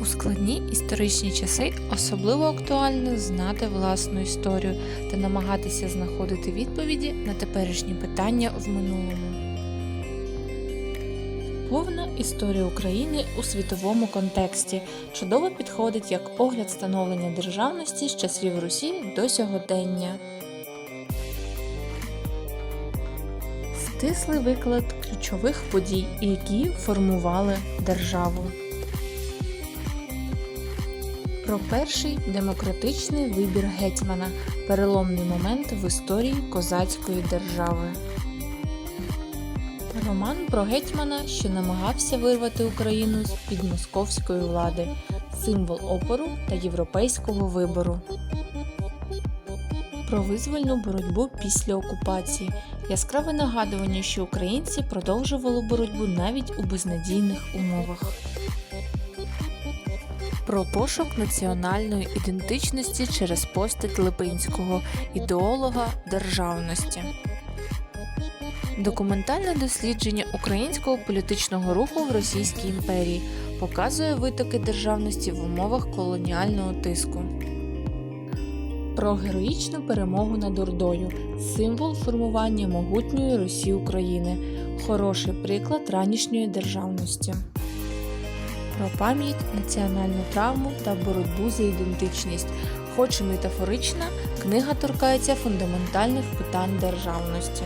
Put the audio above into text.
У складні історичні часи особливо актуально знати власну історію та намагатися знаходити відповіді на теперішні питання в минулому. Повна історія України у світовому контексті чудово підходить як огляд становлення державності з часів Русі до сьогодення. Стислий виклад ключових подій, які формували державу. Про перший демократичний вибір гетьмана переломний момент в історії козацької держави. Роман про гетьмана, що намагався вирвати Україну з під московської влади, символ опору та європейського вибору. Про визвольну боротьбу після окупації. Яскраве нагадування, що українці продовжували боротьбу навіть у безнадійних умовах. Про пошук національної ідентичності через постать Липинського, ідеолога державності. Документальне дослідження українського політичного руху в Російській імперії показує витоки державності в умовах колоніального тиску. Про героїчну перемогу над Ордою символ формування могутньої Росії України, хороший приклад ранішньої державності. Про пам'ять, національну травму та боротьбу за ідентичність. Хоч і метафорична, книга торкається фундаментальних питань державності.